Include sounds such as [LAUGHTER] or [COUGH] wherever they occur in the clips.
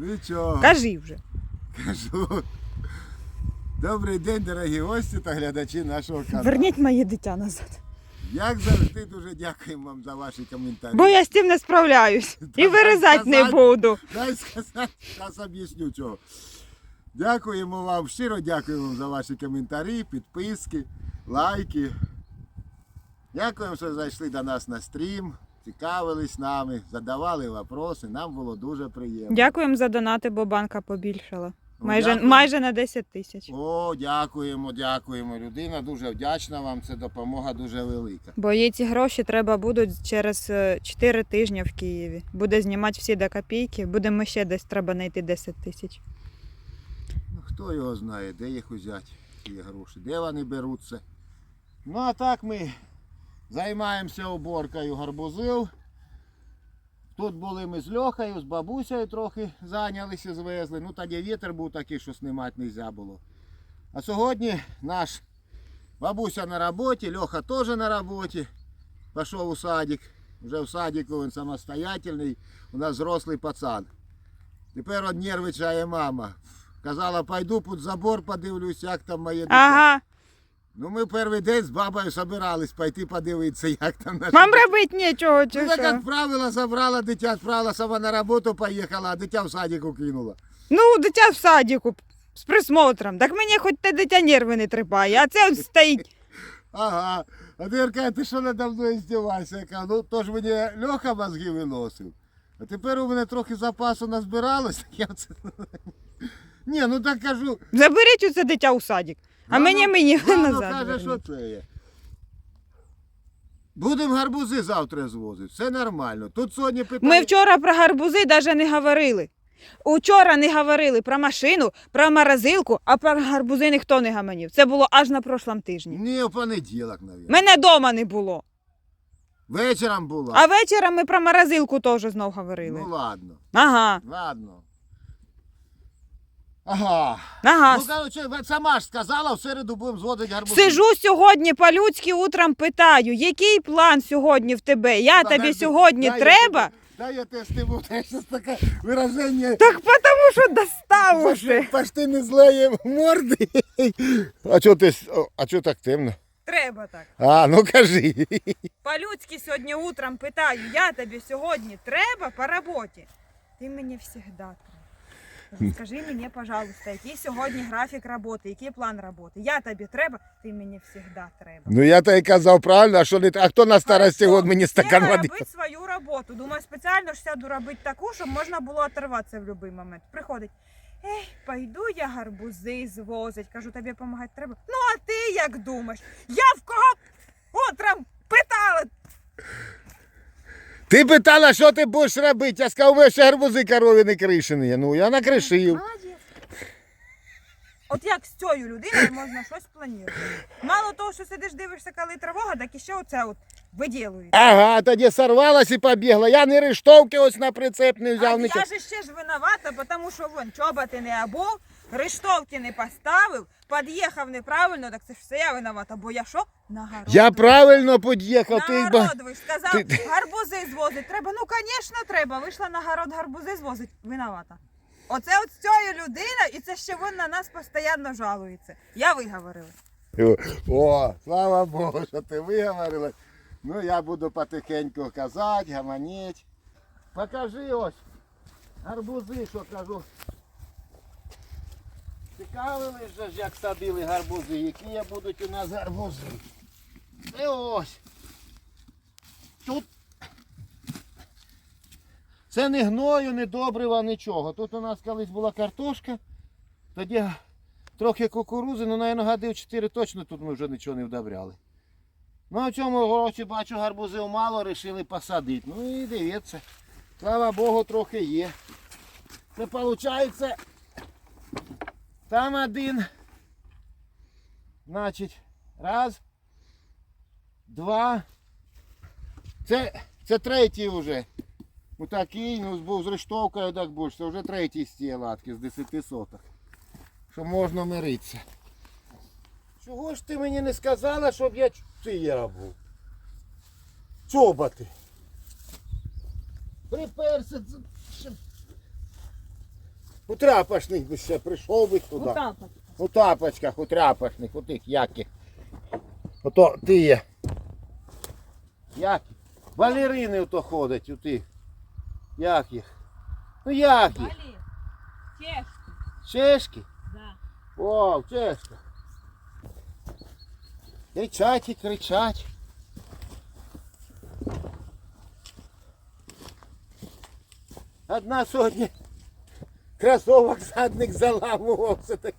Нічого. Кажи вже. Кажу. Добрий день, дорогі гості та глядачі нашого каналу. Верніть моє дитя назад. Як завжди, дуже дякуємо вам за ваші коментарі. Бо я з цим не справляюсь. [LAUGHS] І вирізати не буду. Дай сказати, зараз об'ясню чого. Дякуємо вам, щиро дякуємо вам за ваші коментарі, підписки, лайки. Дякуємо, що зайшли до нас на стрім, цікавились нами, задавали вопроси. Нам було дуже приємно. Дякуємо за донати, бо банка побільшала. Ну, Майже, дякую. майже на 10 тисяч. О, дякуємо, дякуємо. Людина дуже вдячна вам. Це допомога дуже велика. Бо їй ці гроші треба будуть через 4 тижні в Києві. Буде знімати всі до копійки, будемо ще десь треба знайти 10 тисяч. Ну, хто його знає, де їх взяти, ці гроші, де вони беруться. Ну а так ми займаємося уборкою гарбузів. Тут були ми з Льохою, з бабусею трохи зайнялися, звезли. Ну тоді вітер був такий, що знімати не можна було. А сьогодні наш бабуся на роботі, Льоха теж на роботі. Пішов у садик. Вже в садику він самостоятельний, у нас взрослий пацан. Тепер нервичає мама. Казала, пойду під забор подивлюсь, як там моє дитя. Ага, Ну ми перший день з бабою собирались пойти подивитися, як там наше. вам робити нічого, чи Ну, так, що? як правило, забрала дитя, справила сама на роботу, поїхала, а дитя в садику кинула. Ну, дитя в садіку з присмотром. Так мені хоч те дитя нерви не трипає, а це от стоїть. [LAUGHS] Ага. А ти каже, ти що надо мною здіваєшся? Я кажу, ну то ж мені Льоха мозги виносив. А тепер у мене трохи запасу назбиралось, [LAUGHS] так я це. [LAUGHS] Ні, ну так кажу. Заберіть оце дитя у садик. А Мама- мені мені мама назад. каже, що це є. Будемо гарбузи завтра звозити, все нормально. Тут сьогодні питання. Ми вчора про гарбузи навіть не говорили. Учора не говорили про машину, про морозилку, а про гарбузи ніхто не гаманів. Це було аж на прошлому тижні. Ні, в понеділок, мабуть. Мене вдома не було. Вечором було. А вечором ми про морозилку теж знов говорили. Ну ладно, Ага, ладно. Ага. ага. Ну, короче, сама ж сказала, в середу будемо зводити гарбузи. Сижу сьогодні по-людськи утром питаю, який план сьогодні в тебе? Я тобі Подожди, сьогодні дай я треба? тебе- Дай я тебе стиму, це щось таке вираження. Так тому що достав уже. Пошти не злеє морди. А чого ти, с- о, а чого так темно? Треба так. А, ну кажи. По-людськи сьогодні утром питаю, я тобі сьогодні треба по роботі. Ти мені завжди треба. Скажи мені, пожалуйста, який сьогодні графік роботи, який план роботи? Я тобі треба, ти мені завжди треба. Ну я тобі казав правильно, а що не а хто на старості год мені стакан води? робити свою роботу. Думаю, спеціально ж сяду робити таку, щоб можна було оторватися в будь-який момент. Приходить. Ей, пойду я гарбузи звозить. Кажу, тобі допомагати треба. Ну, а ти як думаєш? Я в кого утром питала. Ти питала, що ти будеш робити? Я сказав, ви ще гарбузи корові не кришені. Ну я накришив. Молодець. От як з цією людиною можна щось планувати. Мало того, що сидиш, дивишся, коли тривога, так і ще оце от виділують. Ага, тоді сорвалась і побігла. Я не рештовки ось на прицеп не А взяв я нічого. же ще ж виновата, тому що вон чоботи не обув, рештовки не поставив, під'їхав неправильно, так це ж все я виновата, бо я що? Нагород. Я правильно під'їхав. Ти ба... город, ви ж сказав, ти- ти- гарбузи звозить. Треба, ну звісно, треба. Вийшла на город гарбузи звозить. Виновата. Оце от з цією людина, і це ще він на нас постійно жалується. Я виговорила. О, слава Богу, що ти виговорила. Ну я буду потихеньку казати, гаманіть. Покажи ось. Гарбузи, що кажу. Цікавились же ж, як садили гарбузи, які будуть у нас гарбузи. І ось. Тут це не гною, не добрива, нічого. Тут у нас колись була картошка, тоді трохи кукурузи, ну, навіть годів 4 точно тут ми вже нічого не вдобряли. Ну, в цьому році бачу гарбузів мало, вирішили посадити. Ну і дивіться. Слава Богу, трохи є. Це виходить, там один. Значить, раз, два. Це, це третій вже. Ну такий, ну був з рештовкою, так будеш. Це вже третій з цієї латки з 10 соток. Що можна миритися. Чого ж ти мені не сказала, щоб я цієра був? Чоботи. Приперся. У трапочних би ще прийшов би туди. У тапочках, у тряпочних, у тих яких. Ото ти є. Як? Балерини ото ходять у тих. Як їх? Ну як їх? Валі. Чешки. Чешки? Да. О, чешка. Кричать і кричать. Одна сьогодні кросовок задник заламувався, так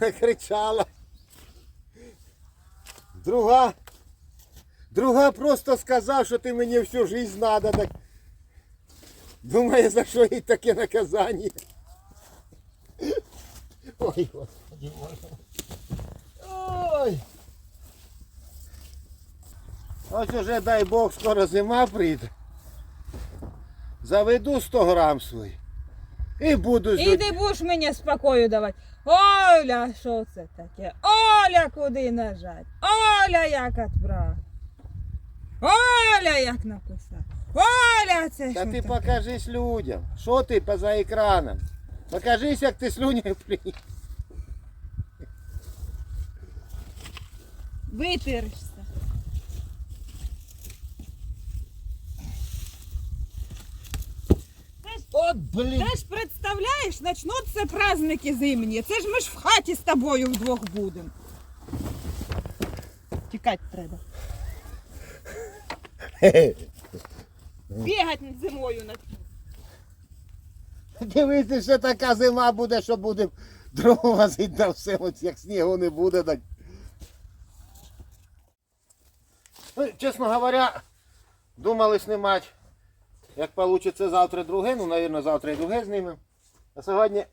накричала. Друга, друга просто сказав, що ти мені всю жизнь надо. Так. Думає, за що їй таке наказання. Ой, господи. Ой. Ось уже, дай Бог, скоро зима прийде. Заведу 100 грам свої. І буду з І ти будеш мені спокою давати. Оля, що це таке? Оля, куди нажать? Оля, як відправити? Оля, як написати? Оля, це Та що ти таке? покажись людям. Що ти поза екраном? Покажись, як ти слюнею плюєш. Витиришся. От блін. Ти ж представляєш, почнуться праздники зимні. Це ж ми ж в хаті з тобою вдвох будемо. Тікати треба. Бігати зимою на Дивіться, що така зима буде, що буде дрова возити на все, от як снігу не буде. Так. Ну, чесно говоря, думали знімати, як вийде завтра друге, ну, мабуть, завтра і друге знімемо. А сьогодні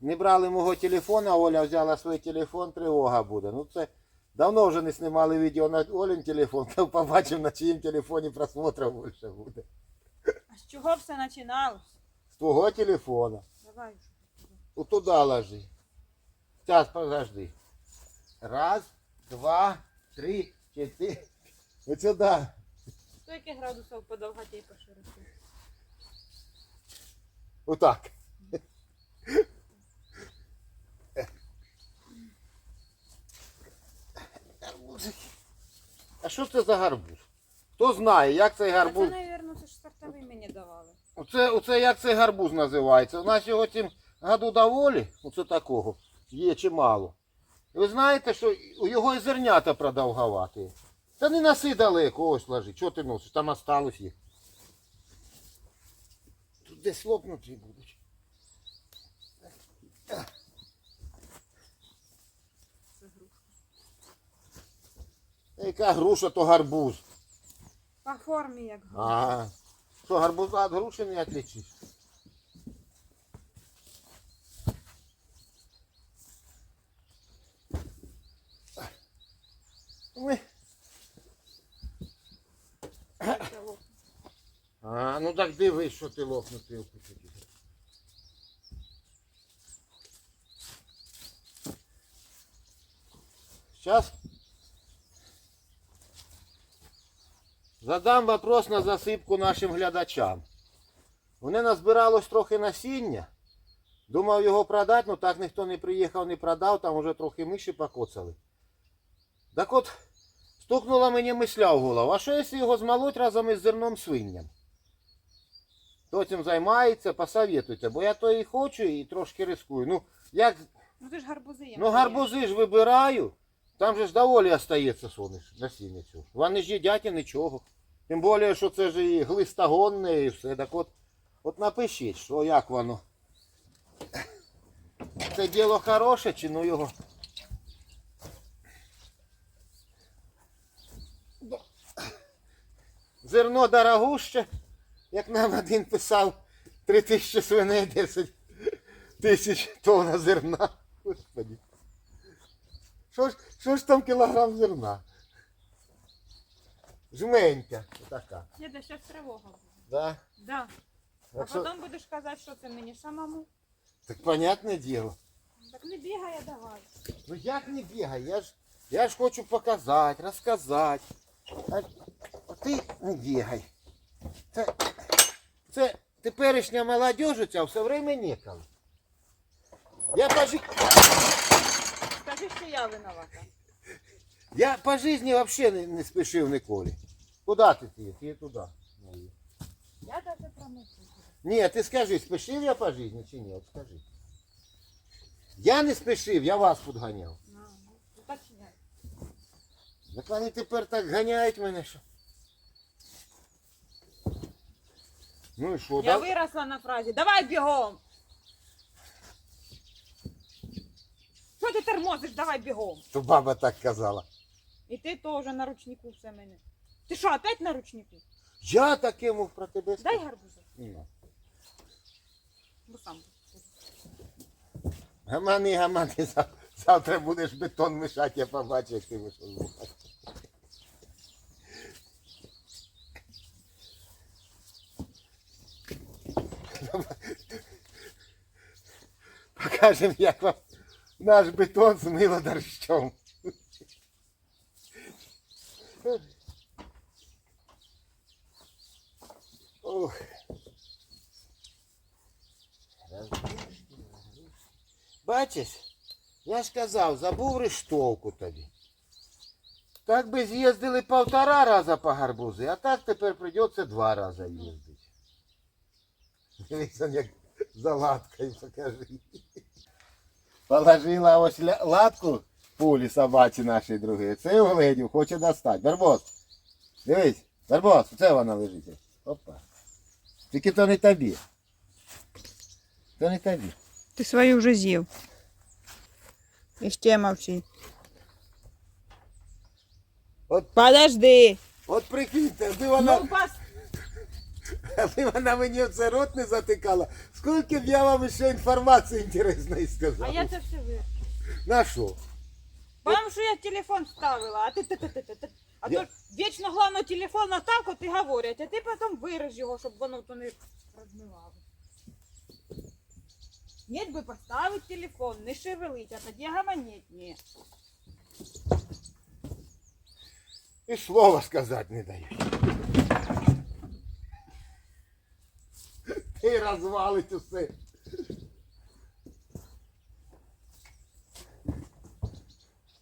не брали мого телефона, Оля взяла свій телефон, тривога буде. Ну це давно вже не знімали відео на Олін телефон, [LAUGHS] то побачимо на чиїм телефоні просмотрів більше буде. А з чого все починалось? З твого телефона. Давай. Вот туда ложи. Сейчас, подожди. Раз, два, три, четыре. Вот сюда. Скільки градусів по довготі і по широті? Вот так. Гарбузики. А що це за гарбуз? Хто знає, як цей гарбуз? мабуть, це ж сортовий мені давали. Оце, оце як цей гарбуз називається. У нас його цим году доволі, оце такого, є чимало. І ви знаєте, що у його і зернята продовгувати. Та не носи далеко, ось ложи. Чого ти носиш? Там осталось їх. Тут десь лопнуті будуть. Грушка. Яка груша, то гарбуз. По формі як грушка. А, що гарбуза від груші не відлічиш? Ой. А, ну так дивись, що ти лопнути опустив. Сейчас задам вопрос на засипку нашим глядачам. Вони назбиралось трохи насіння. Думав його продати, але так ніхто не приїхав, не продав, там вже трохи миші покоцали. Так от, стукнула мені мисля в голову, а що якщо його змолоть разом із зерном свинням? Хто цим займається, посоветуйте, бо я то і хочу, і трошки рискую. Ну, як, Ну ти ж гарбузи є. ну гарбузи ж вибираю, там же ж доволі остається соняш, насіння цього. Вони ж їдять і нічого. Тим більше, що це ж і глистогонне і все. Так от, от напишіть, що як воно. Це діло хороше чи ну його. Зерно дорогуще, як нам один писав, 3 тисячі свиней, 10 тисяч тонн зерна. Господи. Що ж, що ж там кілограм зерна? Жменька така. Ні, да зараз тривога буде. Да? Да. А Так, потім будеш казати, що це мені самому. так понятне діло. Так не бігає давай. Ну як не бігай, я ж, я ж хочу показати, розказати. А ти не бігай. Це, це, теперішня молодежь ця все время неколи. Я по, жи- Скажи, що я виновата. я по жизни вообще не, не спішив ніколи. Куда ти ти? Ти туди. Я даже промовчу. Ні, ти скажи, спішив я по жизни чи ні? От скажи. Я не спішив, я вас підганяв. Уточняй. Так вони тепер так ганяють мене, що. Ну і що, Я да? виросла на фразі. Давай бігом. Що ти тормозиш? Давай бігом. То баба так казала. І ти теж на ручнику все мене. Ти що, опять на ручнику? Я таке мог про тебе Дай сказати. гарбуза. Ні. Бо сам. Гамани, гамани, зав- [LAUGHS] завтра будеш бетон мішати, я побачу, як ти розбухати. [LAUGHS] Покажемо, як вам наш бетон змило дощом. Ох. Бачиш, я ж казав, забув рештовку тобі. Так би з'їздили півтора рази по гарбузи, а так тепер прийдеться два рази їздити. Дивіться, як за латкою покажи. Положила ось латку пулі собаці нашій другій. Це вгледів, хоче достати. Барбос, дивись, Барбос, це вона лежить. Опа. Тільки то не тобі. То не тобі. Ти свою вже з'їв. І ще мовчи. От- Подожди. От прикиньте, аби вона, Ну, пас... [LAUGHS] аби вона мені в це рот не затикала, скільки б я вам ще інформації інтересної сказав. А я це все ви. На що? Потому що я телефон ставила, а ти ти ти ти ти ти. А Я- то вічно головно телефон отак от і говорять, а ти потім виріж його, щоб воно то не розмивало. Ні, би поставити телефон, не шевелить, а тоді гаманіть. Ні. І слова сказати не дають. Ти розвалить усе.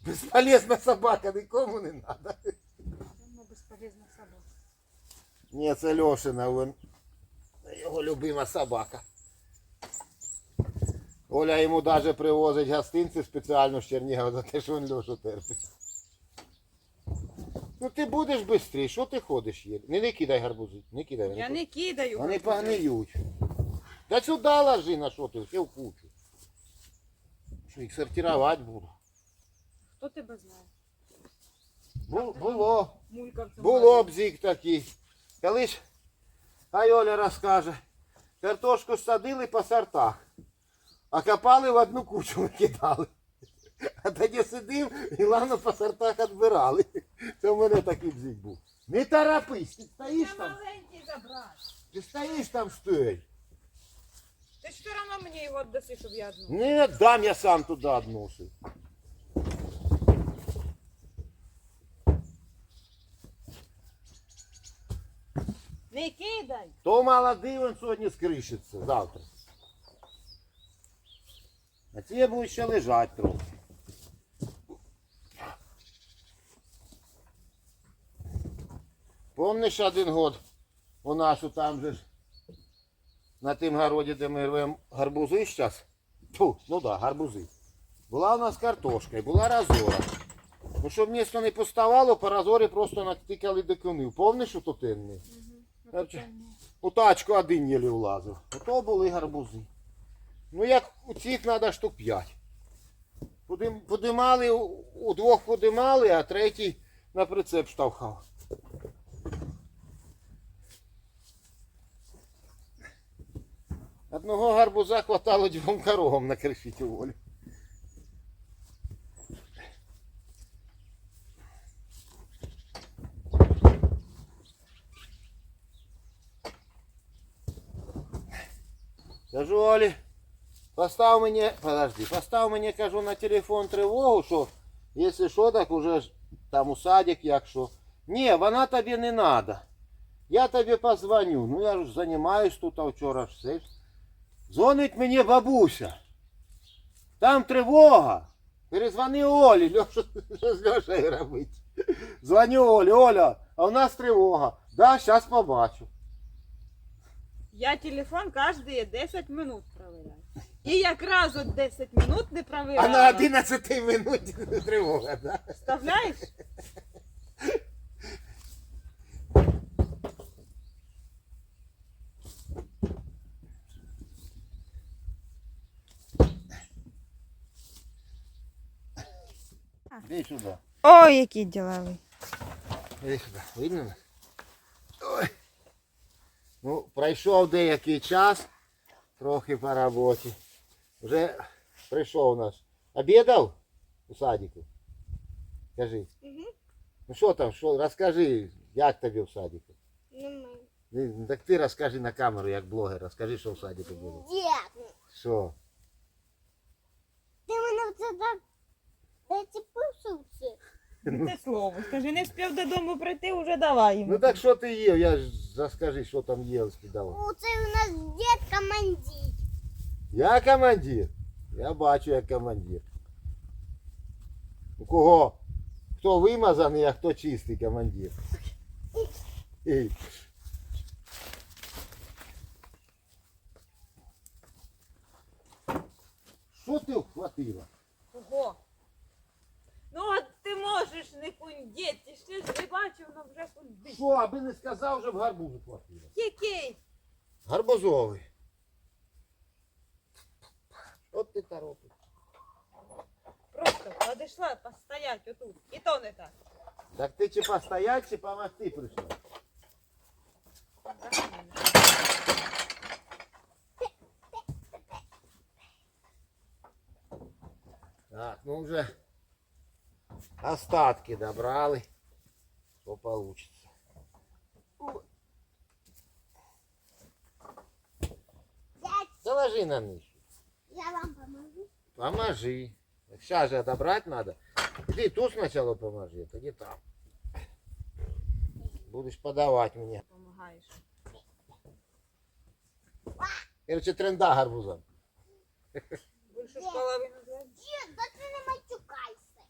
Безполезна собака, нікому не треба. Безполезна собака. Ні, це Льошина, він його любима собака. Оля йому навіть привозить гостинці спеціально з Чернігова за те, що він Льошу терпить. Ну ти будеш швидше, що ти ходиш є? Не, не кидай гарбузи, не кидай. Я не кидаю. Вони гарбузи. погниють. Та сюди ложи на що ти, все в кучу. Що їх сортувати буду. Хто тебе знає? Бу- Було. Було бзик такий. Колись, хай Оля розкаже, картошку садили по сортах, а копали в одну кучу викидали. А тоді сидив і лавно по сортах відбирали. Це в мене такий бзик був. Не торопись, ти стоїш Це там, маленький забрати. ти стоїш там стой. Ти ж все одно мені його віддаси, щоб я одну. Не дам я сам туди односив. Не кидай. То молодий він сьогодні скришиться завтра. А ці будуть ще лежати трохи. Помниш один год у нас там же ж на тим городі, де ми рвемо гарбузи зараз? Ту, ну да, гарбузи. Була у нас картошка і була разора. Ну, щоб місто не поставало, по разорі просто натикали дикунів. Помниш, що то тенний? Короче, У тачку один єлі влазив. Ото були гарбузи. Ну як у цих треба штук 5. Подим, подимали, у- удвох подимали, а третій на прицеп штовхав. Одного гарбуза хватало двом коровам накришити у волі. Кажу, Олі, постав мені, подожди, постав мені, кажу, на телефон тривогу, що якщо що, так уже ж там у садик, як що. Ні, вона тобі не треба. Я тобі позвоню. Ну я ж займаюсь тут а вчора ж все. Дзвонить мені бабуся. Там тривога. Перезвони Олі, Льоша, що з Льошею робить. Дзвоню Олі, Оля, а у нас тривога. Да, зараз побачу. Я телефон кожні 10 минут проверяю. І якраз от 10 минут не А проверяла. на 11 минуті [LAUGHS] тривога, да? Вставляєш? Іди сюди. Ой, який діловий. Іди сюди. Видно? Ой. Ну, пройшов деякий час, трохи по роботі. Вже прийшов наш. Обідав у садику? Кажи. Ну що там, що, розкажи, як тобі в садику? Ну, Так ти розкажи на камеру, як блогер, розкажи, що в садику було. Дід, Що? ти мене це так все. Те слово. Скажи, не спів додому прийти, вже давай йому. Ну так що ти їв? Я ж розкажи, що там їв спідав. Оце у нас дід командир. Я командир. Я бачу, як командир. У кого? Хто вимазаний, а хто чистий командир. Ей. Що, аби не сказав, щоб гарбузу хватило. Який? Гарбузовий. Що ти торопиш? Просто подійшла постоять отут. І то не так. Так ти чи постоять, чи помогти прийшла? Так, ну уже остатки добрали. Что получится. Заложи на нишу. я вам поможу. Поможи. Сейчас же отобрать надо. Иди тут сначала поможи, а тоді там. Будешь подавать мне. Помагаєш. Короче, тренда гарбузом. Більше ж половину зробиш. Дід, да ти не матюкайся.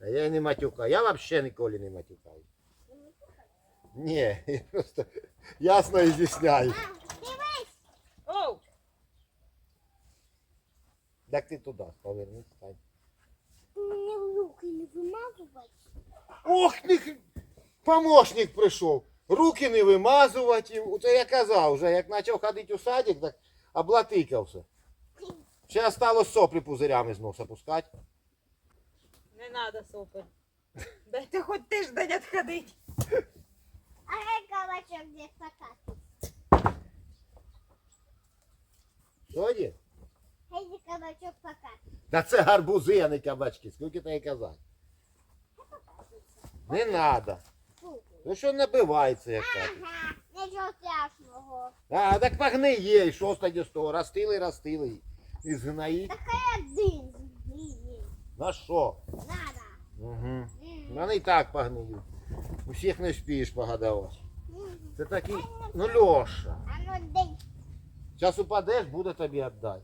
А я не матюкаю. Я вообще ніколи не матюкаю. Ні, я просто ясно изъясняю. Так ти туди повернись, стань. мені в руки не вимазувати. Ох, не... х- помощник прийшов. Руки не вимазувати. Це я казав вже, як почав ходити у садик, так облатикався. Ще осталось соплі пузирями з носа пускати. Не надо супер. Дайте хоч тиждень відходить. А я кабачок де покати. Що є? Гей, кабачок покати. Та це гарбузи, а не кабачки. Скільки тобі казати? Не треба. Фу. Ну що набивається, як так. Ага, нічого страшного. А, так погни є, і що ж тоді з того? Ростили, ростили. І згноїть. Така один. Ні, На що? Надо. Угу. Вони і так погниють. Усіх не вспієш погодувати. Це такий, ну Льоша. А ну дай. Зараз упадеш, буде тобі віддати.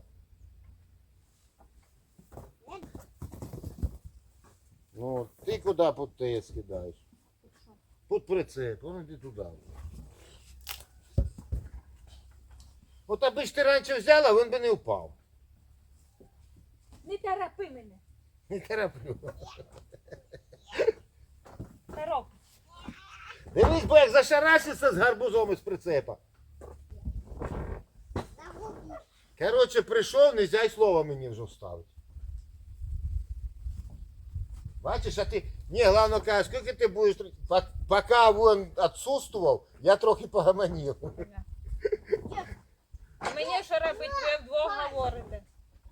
Ну, ти куди під те скидаєш? Під прицеп, воно йди туди. От аби ж ти раніше взяла, він би не впав. Не терапи мене. Не тороплю. Терап. Дивись, бо як зашарашиться з гарбузом із прицепа. Коротше, прийшов, нельзя й слова мені вже вставити. Бачиш, а ти. Ні, головне каже, скільки ти будеш. Поки він відсутствував, я трохи погаманів. А мені що робити? Ви вдвох говорите.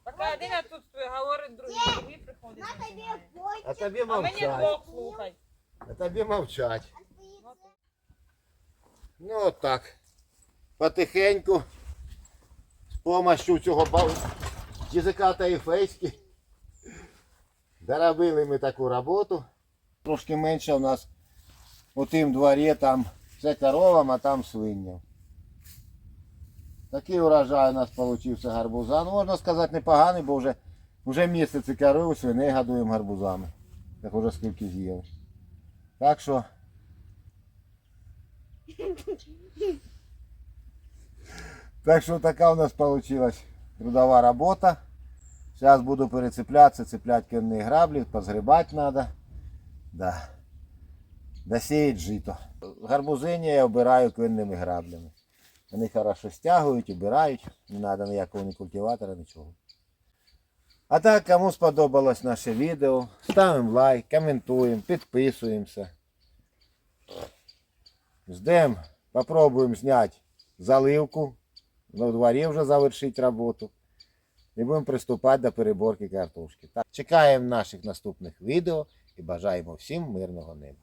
Поки один отсутствує, говорить другий, другий приходить. А тобі А мені мовчать. двох слухай. А тобі мовчать. Ну от так. Потихеньку. З помощью цього бал... язика та ефейськи. Доробили ми таку роботу. Трошки менше у нас у тим дворі там Це коровам, а там свиням. Такий урожай у нас получився гарбуза. Ну, можна сказати, непоганий, бо вже, вже місяці коров, свиней годуємо гарбузами. Так уже скільки з'їли. Так що. [LAUGHS] Так що така у нас вийшла трудова робота. Зараз буду перецеплятися, цеплять кінні граблі, позгрібати треба. Да. Досіять жито. Гарбузині я обираю кінними граблями. Вони хорошо стягують, обирають. Не треба ніякого ні культиватора, нічого. А так, кому сподобалось наше відео, ставимо лайк, коментуємо, підписуємося. Ждем, попробуємо зняти заливку. На дворі вже завершити роботу. І будемо приступати до переборки картошки. Так, чекаємо наших наступних відео і бажаємо всім мирного неба.